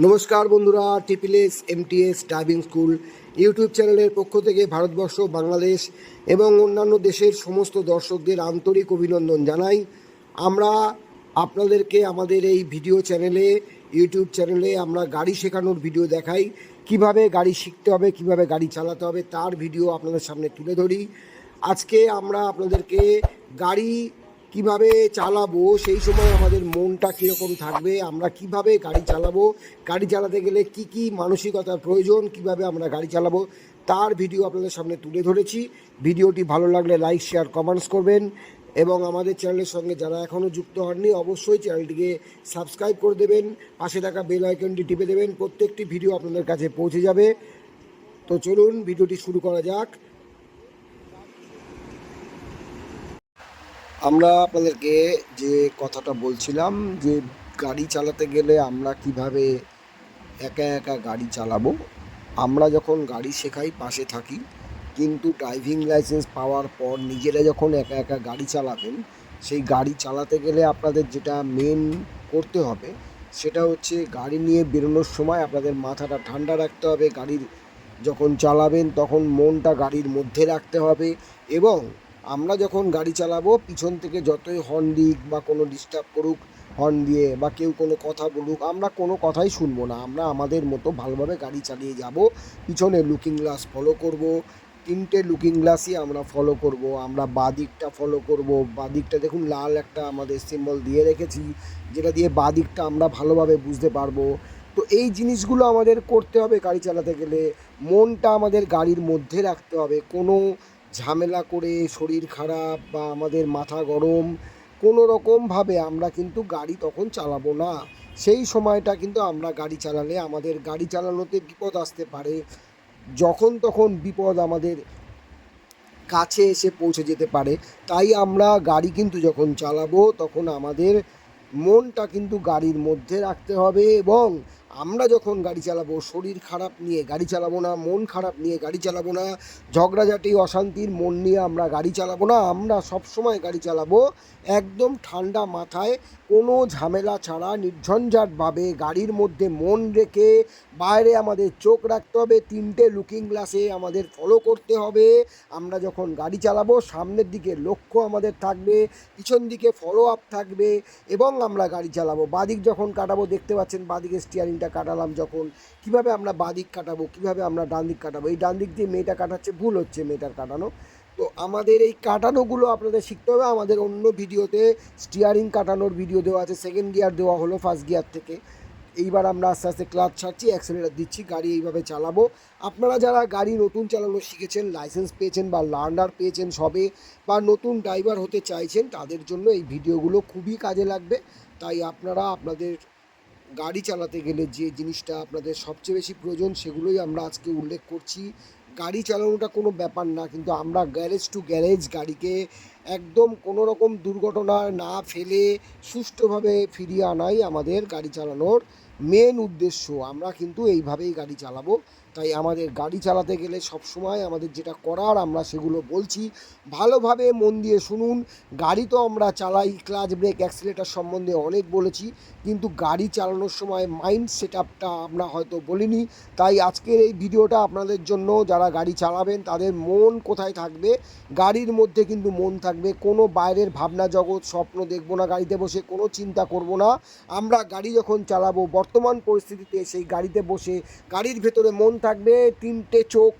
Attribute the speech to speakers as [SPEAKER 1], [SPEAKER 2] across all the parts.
[SPEAKER 1] নমস্কার বন্ধুরা TPS MTS driving school YouTube চ্যানেলের পক্ষ থেকে ভারতবর্ষ, বাংলাদেশ এবং অন্যান্য দেশের সমস্ত দর্শকদের আন্তরিক অভিনন্দন জানাই। আমরা আপনাদেরকে আমাদের এই ভিডিও চ্যানেলে, ইউটিউব চ্যানেলে আমরা গাড়ি শেখানোর ভিডিও দেখাই। কীভাবে গাড়ি শিখতে হবে, কীভাবে গাড়ি চালাতে হবে, তার ভিডিও আপনাদের সামনে তুলে ধরি। আজকে আমরা আপনাদেরকে গাড়ি কীভাবে চালাবো? সেই সময় আমাদের মনটা কীরকম থাকবে? আমরা কীভাবে গাড়ি চালাবো? গাড়ি চালাতে গেলে কি কি মানসিকতার প্রয়োজন? কীভাবে আমরা গাড়ি চালাবো? তার ভিডিও আপনাদের সামনে তুলে ধরেছি। ভিডিওটি ভালো লাগলে লাইক, শেয়ার কমেন্টস করবেন। এবং আমাদের চ্যানেলের সঙ্গে যারা এখনও যুক্ত হননি, অবশ্যই চ্যানেলটিকে সাবস্ক্রাইব করে দেবেন। পাশে থাকা বেল আইকনটি টিপে দেবেন। প্রত্যেকটি ভিডিও আপনাদের কাছে পৌঁছে যাবে। তো চলুন, ভিডিওটি শুরু করা যাক। আমরা আপনাদেরকে যে কথাটা বলছিলাম যে গাড়ি চালাতে গেলে আমরা কীভাবে একা একা গাড়ি চালাবো, আমরা যখন গাড়ি শেখাই পাশে থাকি, কিন্তু ড্রাইভিং লাইসেন্স পাওয়ার পর নিজেরা যখন একা একা গাড়ি চালাবেন, সেই গাড়ি চালাতে গেলে আপনাদের যেটা মেন করতে হবে, সেটা হচ্ছে গাড়ি নিয়ে বেরোনোর সময় আপনাদের মাথাটা ঠান্ডা রাখতে হবে, গাড়ির যখন চালাবেন তখন মনটা গাড়ির মধ্যে রাখতে হবে এবং আমরা যখন গাড়ি চালাবো, পিছন থেকে যতই হর্ন দিক বা কোনো ডিস্টার্ব করুক হর্ন দিয়ে বা কেউ কোনো কথা বলুক, আমরা কোনো কথাই শুনব না। আমরা আমাদের মতো ভালোভাবে গাড়ি চালিয়ে যাব, পিছনে লুকিং গ্লাস ফলো করব, তিনটে লুকিং গ্লাসই আমরা ফলো করব, আমরা বাদিকটা ফলো করব বাদিকটা দেখুন লাল একটা আমাদের সিম্বল দিয়ে রেখেছি, যেটা দিয়ে বাদিকটা আমরা ভালোভাবে বুঝতে পারব। তো এই জিনিসগুলো আমাদের করতে হবে গাড়ি চালাতে গেলে, মনটা আমাদের গাড়ির মধ্যে রাখতে হবে। কোনো ঝামেলা করে শরীর খারাপ বা আমাদের মাথা গরম, কোনো রকমভাবে আমরা কিন্তু গাড়ি তখন চালাবো না। সেই সময়টা কিন্তু আমরা গাড়ি চালালে আমাদের গাড়ি চালানোতে বিপদ আসতে পারে। যখন তখন বিপদ আমাদের কাছে এসে পৌঁছে যেতে পারে। তাই আমরা গাড়ি কিন্তু যখন চালাবো তখন আমাদের মনটা কিন্তু গাড়ির মধ্যে রাখতে হবে এবং আমরা যখন গাড়ি চালাবো, শরীর খারাপ নিয়ে গাড়ি চালাবো না, মন খারাপ নিয়ে গাড়ি চালাবো না, ঝগড়াঝাটি, অশান্তির মন নিয়ে আমরা গাড়ি চালাবো না, আমরা সব সময় গাড়ি চালাবো একদম ঠান্ডা মাথায়, কোনো ঝামেলা ছাড়া, নির্ঝঞ্ঝাটভাবে গাড়ির মধ্যে মন রেখে বাইরে আমাদের চোখ রাখতে হবে, তিনটে লুকিং গ্লাসে আমাদের ফলো করতে হবে। আমরা যখন গাড়ি চালাবো, সামনের দিকে লক্ষ্য আমাদের থাকবে, পিছন দিকে ফলো আপ থাকবে এবং আমরা গাড়ি চালাবো। বাদিক যখন কাটাবো, দেখতে পাচ্ছেন বাদিকে স্টিয়ারিংটা কাটালাম যখন, কীভাবে আমরা বাদিক কাটাবো, কীভাবে আমরা ডান দিক কাটাবো, এই ডান দিক দিয়ে মেয়েটা কাটাচ্ছে, ভুল হচ্ছে মেয়েটার কাটানো। তো আমাদের এই কাটানোগুলো আপনাদের শিখতে হবে, আমাদের অন্য ভিডিওতে স্টিয়ারিং কাটানোর ভিডিও দেওয়া আছে সেকেন্ড গিয়ার দেওয়া হলো ফার্স্ট গিয়ার থেকে। এইবার আমরা আস্তে আস্তে ক্লাচ ছাড়ছি অ্যাক্সেলেটার দিচ্ছি, গাড়ি এইভাবে চালাবো। আপনারা যারা গাড়ি নতুন চালানো শিখেছেন লাইসেন্স পেয়েছেন বা লার্নার পেয়েছেন সবে, বা নতুন ড্রাইভার হতে চাইছেন, তাদের জন্য এই ভিডিওগুলো খুবই কাজে লাগবে। তাই আপনারা আপনাদের গাড়ি চালাতে গেলে যে জিনিসটা আপনাদের সবচেয়ে বেশি প্রয়োজন সেগুলোই আমরা আজকে উল্লেখ করছি। গাড়ি চালানোটা কোনো ব্যাপার না, কিন্তু আমরা গ্যারেজ টু গ্যারেজ গাড়িকে একদম কোনো রকম দুর্ঘটনা না ফেলে সুষ্ঠুভাবে ফিরিয়ে আনাই আমাদের গাড়ি চালানোর মেন উদ্দেশ্য, আমরা কিন্তু এইভাবেই গাড়ি চালাবো। তাই আমাদের গাড়ি চালাতে গেলে সব সময় আমাদের যেটা করার, আমরা সেগুলো বলছি। ভালোভাবে মন দিয়ে শুনুন, গাড়ি তো আমরা চালাই ক্লাচ ব্রেক অ্যাক্সিলেটার সম্বন্ধে অনেক বলেছি, কিন্তু গাড়ি চালানোর সময় মাইন্ড সেট আপটা আমরা হয়তো বলিনি। তাই আজকের এই ভিডিওটা আপনাদের জন্য, যারা গাড়ি চালাবেন, তাদের মন কোথায় থাকবে? গাড়ির মধ্যে কিন্তু মন থাকবে। কোনো বাইরের ভাবনা জগৎ, স্বপ্ন দেখব না, গাড়িতে বসে কোনো চিন্তা করব না। আমরা গাড়ি যখন চালাবো বর্তমান পরিস্থিতিতে সেই গাড়িতে বসে গাড়ির ভেতরে মন থাকবে, তিনটে চোখ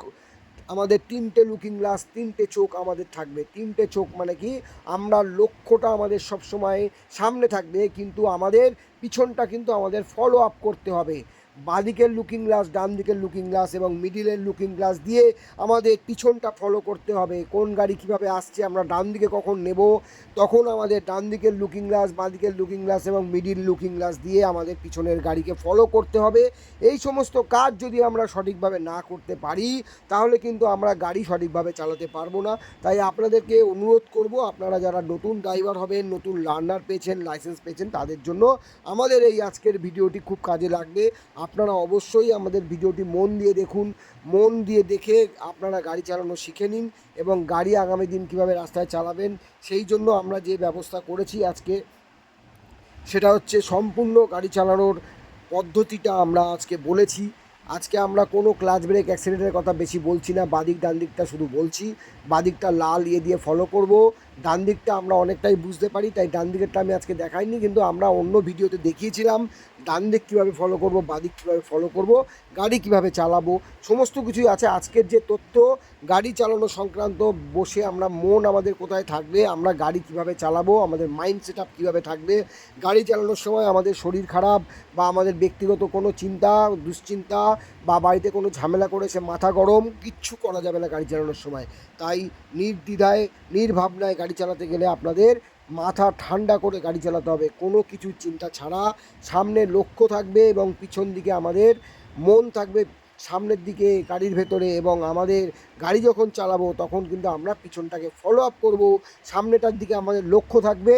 [SPEAKER 1] আমাদের, তিনটে লুকিং গ্লাস তিনটে চোখ আমাদের থাকবে। তিনটে চোখ মানে কি? আমরা লক্ষ্যটা আমাদের সবসময় সামনে থাকবে, কিন্তু আমাদের পিছনটা কিন্তু আমাদের ফলো আপ করতে হবে। বাঁদিকের লুকিং গ্লাস ডান দিকের লুকিং গ্লাস এবং মিডিলের লুকিং গ্লাস দিয়ে আমাদের পিছনটা ফলো করতে হবে। কোন গাড়ি কীভাবে আসছে, আমরা ডান দিকে কখন নেব? তখন আমাদের ডান দিকের লুকিং গ্লাস বাঁদিকের লুকিং গ্লাস এবং মিডিল লুকিং গ্লাস দিয়ে আমাদের পিছনের গাড়িকে ফলো করতে হবে। এই সমস্ত কাজ যদি আমরা সঠিকভাবে না করতে পারি, তাহলে কিন্তু আমরা গাড়ি সঠিকভাবে চালাতে পারব না। তাই আপনাদেরকে অনুরোধ করব, আপনারা যারা নতুন ড্রাইভার হবেন, নতুন লার্নার পেয়েছেন লাইসেন্স পেয়েছেন, তাদের জন্য আমাদের এই আজকের ভিডিওটি খুব কাজে লাগবে। আপনারা অবশ্যই আমাদের ভিডিওটি মন দিয়ে দেখুন, মন দিয়ে দেখে আপনারা গাড়ি চালানো শিখে নিন এবং গাড়ি আগামী দিন কীভাবে রাস্তায় চালাবেন, সেই জন্য আমরা যে ব্যবস্থা করেছি আজকে, সেটা হচ্ছে সম্পূর্ণ গাড়ি চালানোর পদ্ধতিটা আমরা আজকে বলেছি। আজকে আমরা কোনো ক্লাচ ব্রেক অ্যাক্সিডেন্টের কথা বেশি বলছি না বাদিক ডান দিকটা শুধু বলছি। বাদিকটা লাল ইয়ে দিয়ে ফলো করব। ডান দিকটা আমরা অনেকটাই বুঝতে পারি, তাই ডান দিকেরটা আমি আজকে দেখাইনি, কিন্তু আমরা অন্য ভিডিওতে দেখিয়েছিলাম ডান দিক কীভাবে ফলো করব বাদিক কীভাবে ফলো করব, গাড়ি কীভাবে চালাবো, সমস্ত কিছুই আছে। আজকের যে তথ্য, গাড়ি চালানো সংক্রান্ত বসে আমরা মন আমাদের কোথায় থাকবে, আমরা গাড়ি কীভাবে চালাবো, আমাদের মাইন্ড সেট আপ কীভাবে থাকবে, গাড়ি চালানোর সময় আমাদের শরীর খারাপ বা আমাদের ব্যক্তিগত কোনো চিন্তা, দুশ্চিন্তা বা বাড়িতে কোনো ঝামেলা করে সে মাথা গরম, কিচ্ছু করা যাবে না গাড়ি চালানোর সময়। তাই নির্দ্বিধায়, নির্ভাবনায় গাড়ি চালাতে গেলে আপনাদের মাথা ঠান্ডা করে গাড়ি চালাতে হবে। কোনো কিছু চিন্তা ছাড়া সামনে লক্ষ্য থাকবে এবং পিছন দিকে আমাদের মন থাকবে সামনের দিকে গাড়ির ভেতরে এবং আমাদের গাড়ি যখন চালাবো তখন কিন্তু আমরা পিছনটাকে ফলো আপ করব। সামনেটার দিকে আমাদের লক্ষ্য থাকবে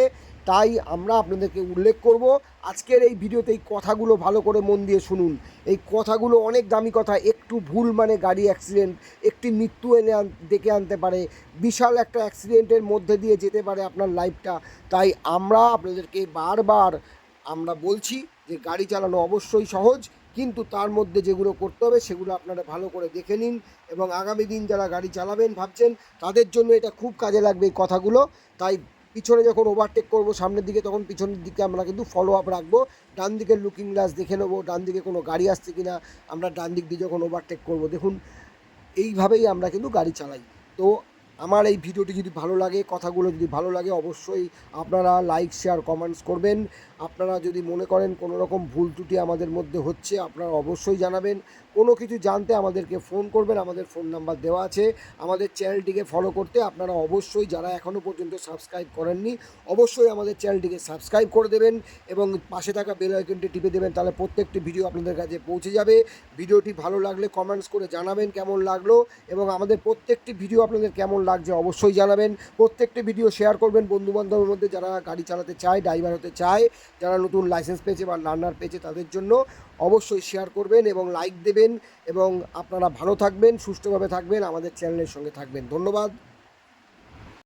[SPEAKER 1] তাই আমরা আপনাদেরকে উল্লেখ করব। আজকের এই ভিডিওতে এই কথাগুলো ভালো করে মন দিয়ে শুনুন। এই কথাগুলো অনেক দামি কথা, একটু ভুল মানে গাড়ি অ্যাক্সিডেন্ট একটি মৃত্যু এনে ডেকে আনতে পারে, বিশাল একটা অ্যাক্সিডেন্টের মধ্যে দিয়ে যেতে পারে আপনার লাইফটা তাই আমরা আপনাদেরকে বারবার আমরা বলছি যে গাড়ি চালানো অবশ্যই সহজ, কিন্তু তার মধ্যে যেগুলো করতে হবে সেগুলো আপনারা ভালো করে দেখে নিন এবং আগামী দিন যারা গাড়ি চালাবেন ভাবছেন, তাদের জন্য এটা খুব কাজে লাগবে এই কথাগুলো। তাই পিছনে যখন ওভারটেক করব, সামনের দিকে তখন পিছনের দিকে আমরা কিন্তু ফলো আপ রাখব। ডান দিকের লুকিং গ্লাস দেখে নেব, ডান দিকে কোনো গাড়ি আসছে কি না আমরা ডান দিক দিয়ে যখন ওভারটেক করব, দেখুন, এইভাবেই আমরা কিন্তু গাড়ি চালাই। তো আমার এই ভিডিওটি যদি ভালো লাগে, কথাগুলো যদি ভালো লাগে, অবশ্যই আপনারা লাইক শেয়ার কমেন্টস করবেন। আপনারা যদি মনে করেন কোনো রকম ভুল ত্রুটি আমাদের মধ্যে হচ্ছে, আপনারা অবশ্যই জানাবেন। কোনো কিছু জানতে আমাদেরকে ফোন করবেন, আমাদের ফোন নাম্বার দেওয়া আছে। আমাদের চ্যানেলটিকে ফলো করতে আপনারা অবশ্যই যারা এখনও পর্যন্ত সাবস্ক্রাইব করেননি, অবশ্যই আমাদের চ্যানেলটিকে সাবস্ক্রাইব করে দেবেন এবং পাশে থাকা বেল আইকনটি টিপে দেবেন, তাহলে প্রত্যেকটি ভিডিও আপনাদের কাছে পৌঁছে যাবে। ভিডিওটি ভালো লাগলে কমেন্টস করে জানাবেন কেমন লাগল এবং আমাদের প্রত্যেকটি ভিডিও আপনাদের কেমন লাগছে অবশ্যই জানাবেন। প্রত্যেকটি ভিডিও শেয়ার করবেন বন্ধুবান্ধবের মধ্যে যারা গাড়ি চালাতে চায় ড্রাইভার হতে চায় যারা নতুন লাইসেন্স পেয়েছে বা লার্নার পেয়েছে তাদের জন্য অবশ্যই শেয়ার করবেন এবং লাইক দেবেন এবং আপনারা ভালো থাকবেন, সুস্থভাবে থাকবেন, আমাদের চ্যানেলের সঙ্গে থাকবেন। ধন্যবাদ।